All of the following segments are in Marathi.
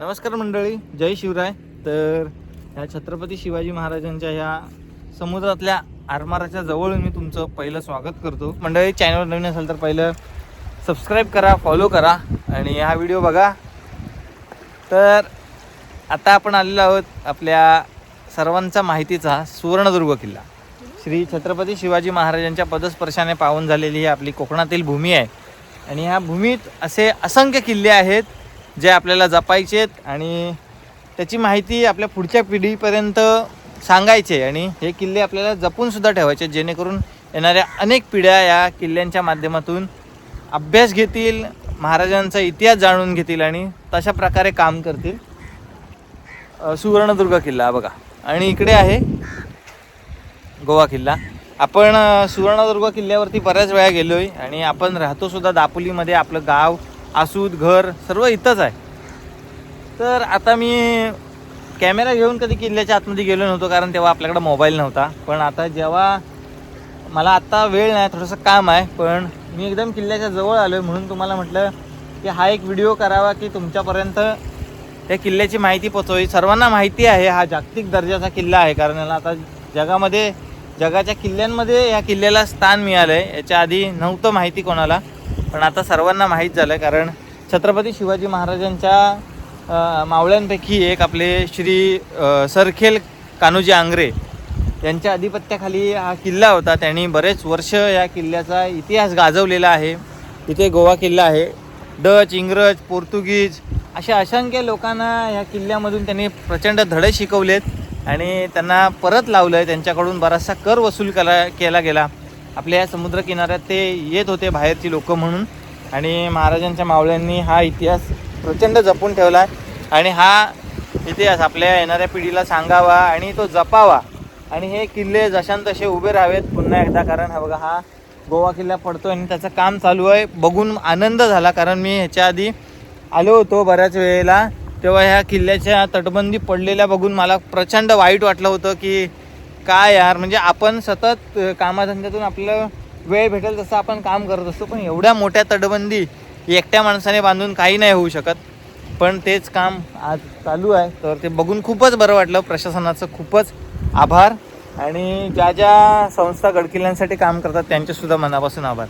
नमस्कार मंडळी जय शिवराय. तर ह्या छत्रपती शिवाजी महाराजांच्या ह्या समुद्रातल्या आरमाराच्या जवळ मी तुमचं पहिलं स्वागत करतो. मंडळी चॅनलवर नवीन असेल तर पहिलं सबस्क्राईब करा फॉलो करा आणि हा व्हिडिओ बघा. तर आता आपण आलेलो आहोत आपल्या सर्वांचा माहितीचा सुवर्णदुर्ग किल्ला. श्री छत्रपती शिवाजी महाराजांच्या पदस्पर्शाने पावन झालेली ही आपली कोकणातील भूमी आहे. आणि ह्या भूमीत असे असंख्य किल्ले आहेत जे आपल्याला जपायचे आहेत आणि त्याची माहिती आपल्या पुढच्या पिढीपर्यंत सांगायचे आणि हे किल्ले आपल्याला जपूनसुद्धा ठेवायचे जेणेकरून येणाऱ्या अनेक पिढ्या या किल्ल्यांच्या माध्यमातून अभ्यास घेतील महाराजांचा इतिहास जाणून घेतील आणि तशा प्रकारे काम करतील. सुवर्णदुर्ग किल्ला बघा. आणि इकडे आहे गोवा किल्ला. आपण सुवर्णदुर्ग किल्ल्यावरती बऱ्याच वेळा गेलो आहे आणि आपण राहतोसुद्धा दापोलीमध्ये आपलं गाव आसूद घर सर्व इथंच आहे. तर आता मी कॅमेरा घेऊन कधी किल्ल्याच्या आतमध्ये गेलो नव्हतो कारण तेव्हा आपल्याकडे मोबाईल नव्हता. पण आता जेव्हा मला आत्ता वेळ नाही थोडंसं काम आहे पण मी एकदम किल्ल्याच्या जवळ आलो आहे म्हणून तुम्हाला म्हटलं की हा एक व्हिडिओ करावा की तुमच्यापर्यंत त्या किल्ल्याची माहिती पोचवावी सर्वांना माहिती आहे हा जागतिक दर्जाचा किल्ला आहे कारण याला आता जगामध्ये जगाच्या किल्ल्यांमध्ये या किल्ल्याला स्थान मिळालं आहे याच्या आधी नव्हतं माहिती कोणाला. पण आता सर्वांना माहीत झालं कारण छत्रपती शिवाजी महाराजांच्या मावळ्यांपैकी एक आपले श्री सरखेल कान्होजी आंग्रे यांच्या अधिपत्याखाली हा किल्ला होता. त्यांनी बरेच वर्ष या किल्ल्याचा इतिहास गाजवलेला आहे. इथे गोवा किल्ला आहे. डच इंग्रज पोर्तुगीज अशा असंख्य लोकांना या किल्ल्यामधून त्यांनी प्रचंड धडे शिकवलेत आणि त्यांना परत लावलं आहे त्यांच्याकडून बराचसा कर वसूल केला केला गेला. आपल्या या समुद्रकिनाऱ्यात ते येत होते बाहेरची लोकं म्हणून. आणि महाराजांच्या मावळ्यांनी हा इतिहास प्रचंड जपून ठेवला आहे आणि हा इतिहास आपल्या येणाऱ्या पिढीला सांगावा आणि तो जपावा. आणि हे किल्ले जशान तसे उभे राहावेत पुन्हा एकदा कारण हा बघा हा गोवा किल्ला पडतो आणि त्याचं काम चालू आहे. बघून आनंद झाला कारण मी ह्याच्या आधी आलो होतो बऱ्याच वेळेला. तेव्हा ह्या किल्ल्याच्या तटबंदी पडलेल्या बघून मला प्रचंड वाईट वाटलं होतं की काय यार म्हणजे आपण सतत कामाधंद्यातून आपलं वेळ भेटेल तसं आपण काम करत असतो पण एवढ्या मोठ्या तटबंदी एकट्या माणसाने बांधून काही नाही होऊ शकत. पण तेच काम आज चालू आहे तर ते बघून खूपच बरं वाटलं. प्रशासनाचं खूपच आभार आणि ज्या ज्या संस्था गडकिल्ल्यांसाठी काम करतात त्यांचेसुद्धा मनापासून आभार.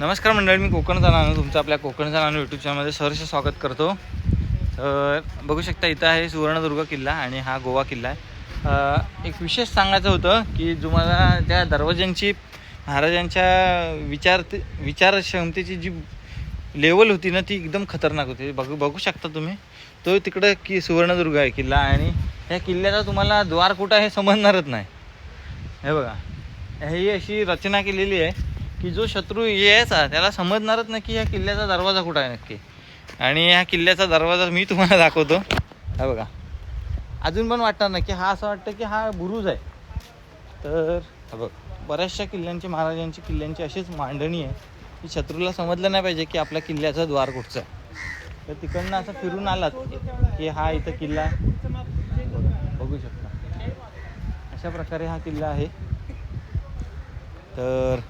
नमस्कार मंडळी मी कोकणचा नानू तुमचं आपल्या कोकणचा नानू यूट्यूब चॅनलमध्ये सहर्ष स्वागत करतो. तर बघू शकता इथं आहे सुवर्णदुर्ग किल्ला आणि हा गोवा किल्ला आहे. एक विशेष सांगायचं होतं की तुम्हाला त्या दरवाज्यांची महाराजांच्या विचार विचारक्षमतेची जी लेवल होती ना ती एकदम खतरनाक होती. बघू बघू शकता तुम्ही. तो तिकडं की सुवर्णदुर्ग आहे किल्ला आणि ह्या किल्ल्याचा तुम्हाला द्वार कुठं हे समजणारच नाही. हे बघा. ही अशी रचना केलेली आहे की जो शत्रू यायचा त्याला समजणारच नाही की ह्या किल्ल्याचा दरवाजा कुठं आहे नक्की. आणि ह्या किल्ल्याचा दरवाजा मी तुम्हाला दाखवतो. हा बघा. अजून पण वाटणार नाही की हा असं वाटतं की हा बुरुज आहे. तर बघ बऱ्याचशा किल्ल्यांची महाराजांची किल्ल्यांची अशीच मांडणी आहे. की शत्रूला समजलं नाही पाहिजे की आपल्या किल्ल्याचं द्वार कुठचं आहे. तर तिकडनं असं फिरून आलात की हा इथं किल्ला बघू शकता. अशा प्रकारे हा किल्ला आहे. तर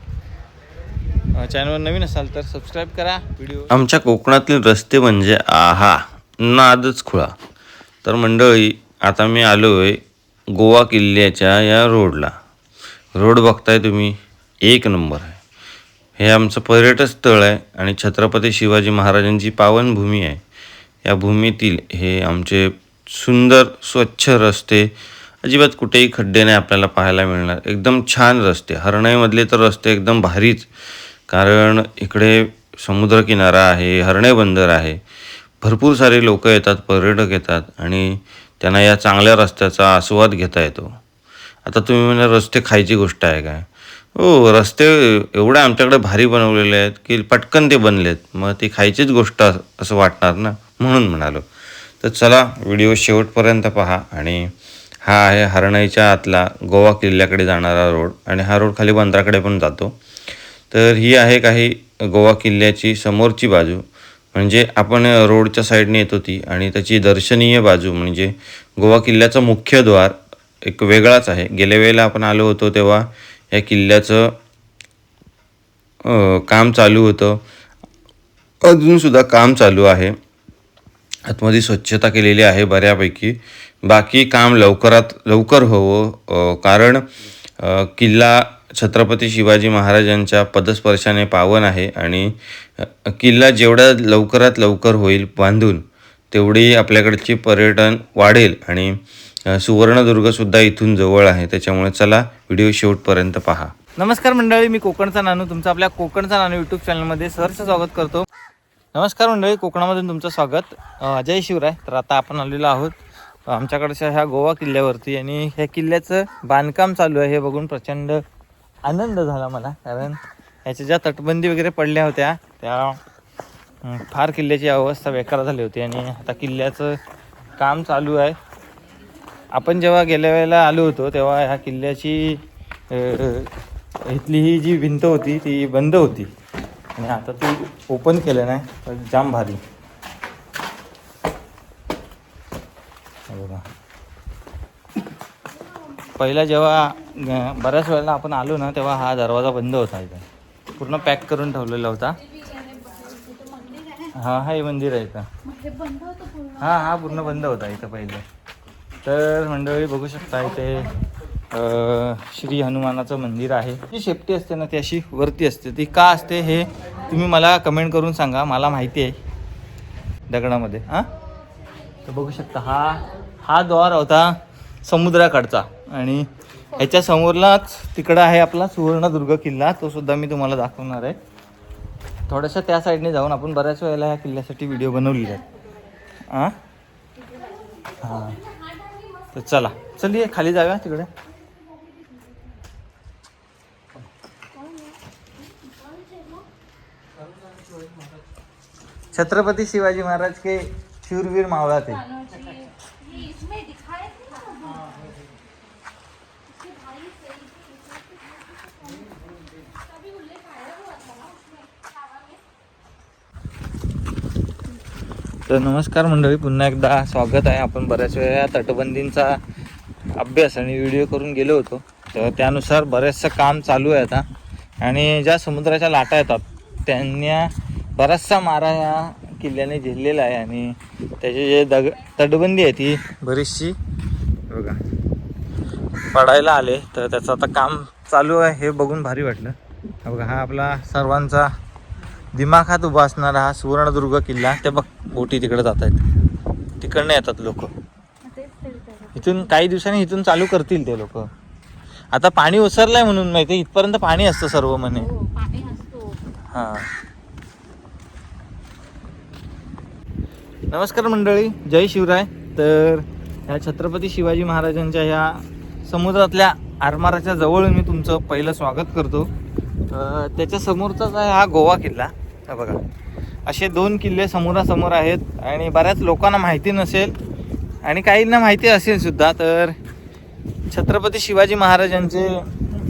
चॅनलवर नवीन असाल तर सबस्क्राईब करा. व्हिडिओ आमच्या कोकणातील रस्ते म्हणजे आहा नादच खुळा. तर मंडळी आता मी आलो आहे गोवा किल्ल्याच्या या रोडला. रोड बघताय तुम्ही एक नंबर आहे. हे आमचं पर्यटन स्थळ आहे आणि छत्रपती शिवाजी महाराजांची पावनभूमी आहे. या भूमीतील हे आमचे सुंदर स्वच्छ रस्ते अजिबात कुठेही खड्डे नाही आपल्याला पाहायला मिळणार. एकदम छान रस्ते. हरणईमधले तर रस्ते एकदम भारीच. कारण इकडे समुद्रकिनारा आहे हरणे बंदर आहे. भरपूर सारे लोक येतात पर्यटक येतात आणि त्यांना या चांगल्या रस्त्याचा आस्वाद घेता येतो. आता तुम्ही म्हणजे रस्ते खायची गोष्ट आहे काय? हो रस्ते एवढे आमच्याकडे भारी बनवलेले आहेत की पटकन ते बनलेत. मग ती खायचीच गोष्ट असं वाटणार ना? म्हणून म्हणालो. तर चला व्हिडिओ शेवटपर्यंत पहा आणि हा आहे हरणईच्या आतला गोवा किल्ल्याकडे जाणारा रोड आणि हा रोड खाली बंदराकडे पण जातो. तर ही आहे काही गोवा किल्ल्याची समोरची बाजू. म्हणजे आपण रोडच्या साईडने येत होती आणि त्याची दर्शनीय बाजू म्हणजे गोवा किल्ल्याचं मुख्य द्वार एक वेगळाच आहे. गेल्या वेळेला आपण आलो होतो तेव्हा या किल्ल्याचं काम चालू होतं. अजूनसुद्धा काम चालू आहे. आतमध्ये स्वच्छता केलेली आहे बऱ्यापैकी. बाकी काम लवकरात लवकर हवं कारण किल्ला छत्रपती शिवाजी महाराजांच्या पदस्पर्शाने पावन आहे आणि किल्ला जेवढा लवकरात लवकर होईल बांधून तेवढी आपल्याकडची पर्यटन वाढेल आणि सुवर्णदुर्गसुद्धा इथून जवळ आहे. त्याच्यामुळे चला व्हिडिओ शेवटपर्यंत पहा. नमस्कार मंडळी मी कोकणचा नानू. तुमचं आपल्या कोकणचा नानू यूट्यूब चॅनलमध्ये सहर्ष स्वागत करतो. नमस्कार मंडळी कोकणामधून तुमचं स्वागत. अजय शिवराय. तर आता आपण आलेलो आहोत आमच्याकडच्या ह्या गोवा किल्ल्यावरती आणि ह्या किल्ल्याचं बांधकाम चालू आहे हे बघून प्रचंड आनंद झाला मला कारण ह्याच्या ज्या तटबंदी वगैरे पडल्या होत्या त्या फार किल्ल्याची अवस्था बेकार झाली होती. आणि आता किल्ल्याचं काम चालू आहे. आपण जेव्हा गेल्या वेळेला आलो होतो तेव्हा ह्या किल्ल्याची इथली ही जी भिंत होती ती बंद होती. आणि आता ती ओपन केलं नाही तर जाम भारी. बघा. पहिला जेव्हा बऱ्याच वेळेला आपण आलो ना तेव्हा हा दरवाजा बंद होता इथं. पूर्ण पॅक करून ठेवलेला होता. हा हा हे मंदिर आहे इथं. हा हा पूर्ण बंद होता इथं पहिले. तर मंडळी बघू शकता इथे श्री हनुमानाचं मंदिर आहे. जी शेपटी असते ना ती अशी वरती असते. ती का असते हे तुम्ही मला कमेंट करून सांगा. मला माहिती आहे. दगडामध्ये हां? तर बघू शकता हा हा द्वार होता समुद्राकडचा. आणि ह्याच्या समोरलाच तिकडं आहे आपला सुवर्णदुर्ग किल्ला. तो सुद्धा मी तुम्हाला दाखवणार आहे. थोड्याशा त्या साईडने जाऊन आपण बऱ्याच वेळेला ह्या किल्ल्यासाठी व्हिडिओ बनवलेले आहेत. हां हां. तर चला. चलिये खाली जाऊया तिकडे. छत्रपती शिवाजी महाराज के शूरवीर मावळा ते तर नमस्कार मंडळी पुन्हा एकदा स्वागत आहे. आपण बऱ्याच वेळा तटबंदींचा अभ्यास आणि व्हिडिओ करून गेलो होतो. तर त्यानुसार बरेचसं काम चालू आहे आता. आणि ज्या समुद्राच्या लाटा येतात त्यांना बराचसा मारा या किल्ल्याने झेललेला आहे. आणि त्याचे जे दग तटबंदी आहे ती बरीचशी बघा पडायला आले. तर त्याचं आता काम चालू आहे हे बघून भारी वाटलं. बघा हा आपला सर्वांचा दिमाखात उभा असणारा हा सुवर्णदुर्ग किल्ला ते बघ बोटी तिकडे जात आहेत. तिकडनं येतात लोक. इथून काही दिवसांनी इथून चालू करतील ते लोक. आता पाणी ओसरलंय म्हणून माहिती इथपर्यंत पाणी असतं सर्व म्हणे. हो हा. नमस्कार मंडळी जय शिवराय. तर ह्या छत्रपती शिवाजी महाराजांच्या ह्या समुद्रातल्या आरमाराच्या जवळ मी तुमचं पहिलं स्वागत करतो. अं, त्याच्या समोरचाच आहे हा गोवा किल्ला. हा बघा. असे दोन किल्ले समोरासमोर आहेत आणि बऱ्याच लोकांना माहिती नसेल आणि काहींना माहिती असेल सुद्धा तर छत्रपती शिवाजी महाराजांचे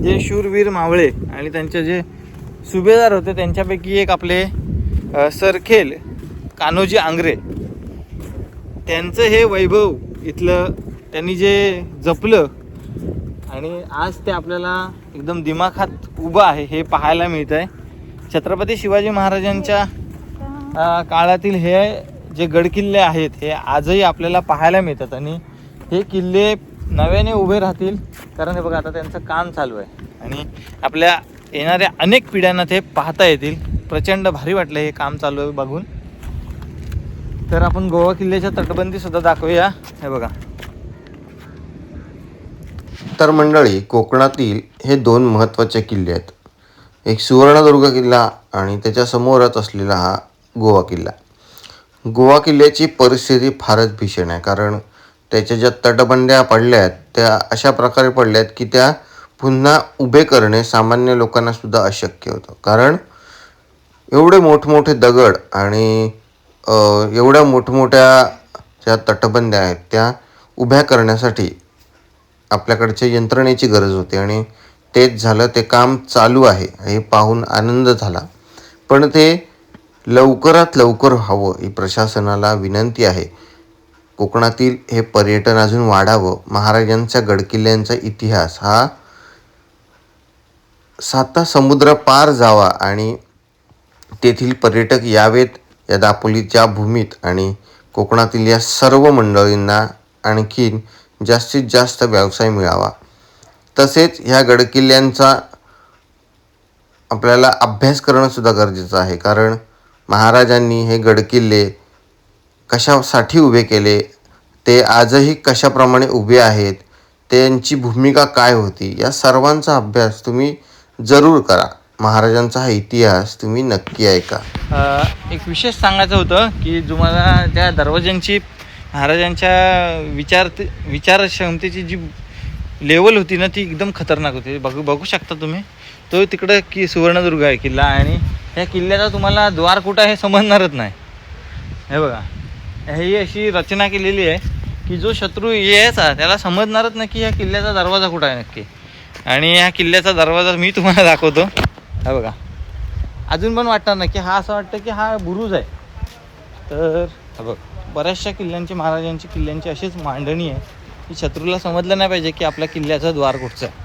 जे शूरवीर मावळे आणि त्यांचे जे सुभेदार होते त्यांच्यापैकी एक आपले सरखेल कान्होजी आंग्रे. त्यांचं हे वैभव इथलं त्यांनी जे जपलं आणि आज ते आपल्याला एकदम दिमाखात उभं आहे हे पाहायला मिळत आहे छत्रपती शिवाजी महाराजांच्या काळातील हे जे गडकिल्ले आहेत हे आजही आपल्याला पाहायला मिळतात. आणि हे किल्ले नव्याने उभे राहतील कारण हे बघा आता त्यांचं काम चालू आहे. आणि आपल्या येणाऱ्या अनेक पिढ्यांना ते पाहता येतील. प्रचंड भारी वाटलं हे काम चालू आहे बघून. तर आपण गोवा किल्ल्याच्या तटबंदी सुद्धा दाखवूया. हे बघा. तर मंडळी कोकणातील हे दोन महत्त्वाचे किल्ले आहेत. एक सुवर्णदुर्ग किल्ला आणि त्याच्यासमोरच असलेला हा गोवा किल्ला. गोवा किल्ल्याची परिस्थिती फारच भीषण आहे कारण त्याच्या ज्या तटबंद्या पडल्या आहेत त्या अशा प्रकारे पडल्या आहेत की त्या पुन्हा उभे करणे सामान्य लोकांनासुद्धा अशक्य होतं. कारण एवढे मोठमोठे दगड आणि एवढ्या मोठमोठ्या ज्या तटबंद्या आहेत त्या उभ्या करण्यासाठी आपल्याकडच्या यंत्रणेची गरज होती आणि तेच झालं ते काम चालू आहे. हे पाहून आनंद झाला. पण ते लवकरात लवकर व्हावं ही प्रशासनाला विनंती आहे. कोकणातील हे पर्यटन अजून वाढावं. महाराजांच्या गडकिल्ल्यांचा इतिहास हा साता समुद्र पार जावा आणि तेथील पर्यटक यावेत या दापोलीच्या भूमीत आणि कोकणातील या सर्व मंडळींना आणखीन जास्तीत जास्त व्यवसाय मिळावा. तसेच ह्या गडकिल्ल्यांचा आपल्याला अभ्यास करणंसुद्धा गरजेचं आहे. कारण महाराजांनी हे गडकिल्ले कशासाठी उभे केले ते आजही कशाप्रमाणे उभे आहेत त्यांची भूमिका काय होती या सर्वांचा अभ्यास तुम्ही जरूर करा. महाराजांचा हा इतिहास तुम्ही नक्की ऐका. एक विशेष सांगायचं होतं की तुम्हाला त्या दरवाज्यांची महाराजांच्या विचार विचारक्षमतेची जी लेवल होती ना ती एकदम खतरनाक होती. बघू बघू शकता तुम्ही. तो तिकडं की सुवर्णदुर्ग आहे किल्ला आणि ह्या किल्ल्याचा तुम्हाला द्वार कुठं आहे हे समजणारच नाही. हे बघा. ही अशी रचना केलेली आहे की जो शत्रू यायचा त्याला समजणारच नाही की ह्या किल्ल्याचा दरवाजा कुठं आहे नक्की. आणि ह्या किल्ल्याचा दरवाजा मी तुम्हाला दाखवतो. हा बघा. अजून पण वाटणार नाही की हा असं वाटतं की हा बुरुज आहे. तर हा बघ. बऱ्याचशा किल्ल्यांची महाराजांची किल्ल्यांची अशीच मांडणी आहे. की शत्रूला समजलं नाही पाहिजे की आपल्या किल्ल्याचा द्वार कुठचं आहे.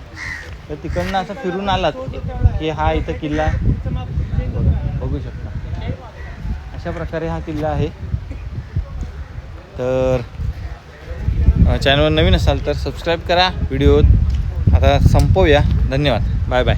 तर तिकडनं असं फिरून आलात की हा इथं किल्ला बघू शकता. अशा प्रकारे हा किल्ला आहे. तर चॅनलवर नवीन असाल तर सबस्क्राईब करा. व्हिडिओ आता संपवूया. धन्यवाद. Bye bye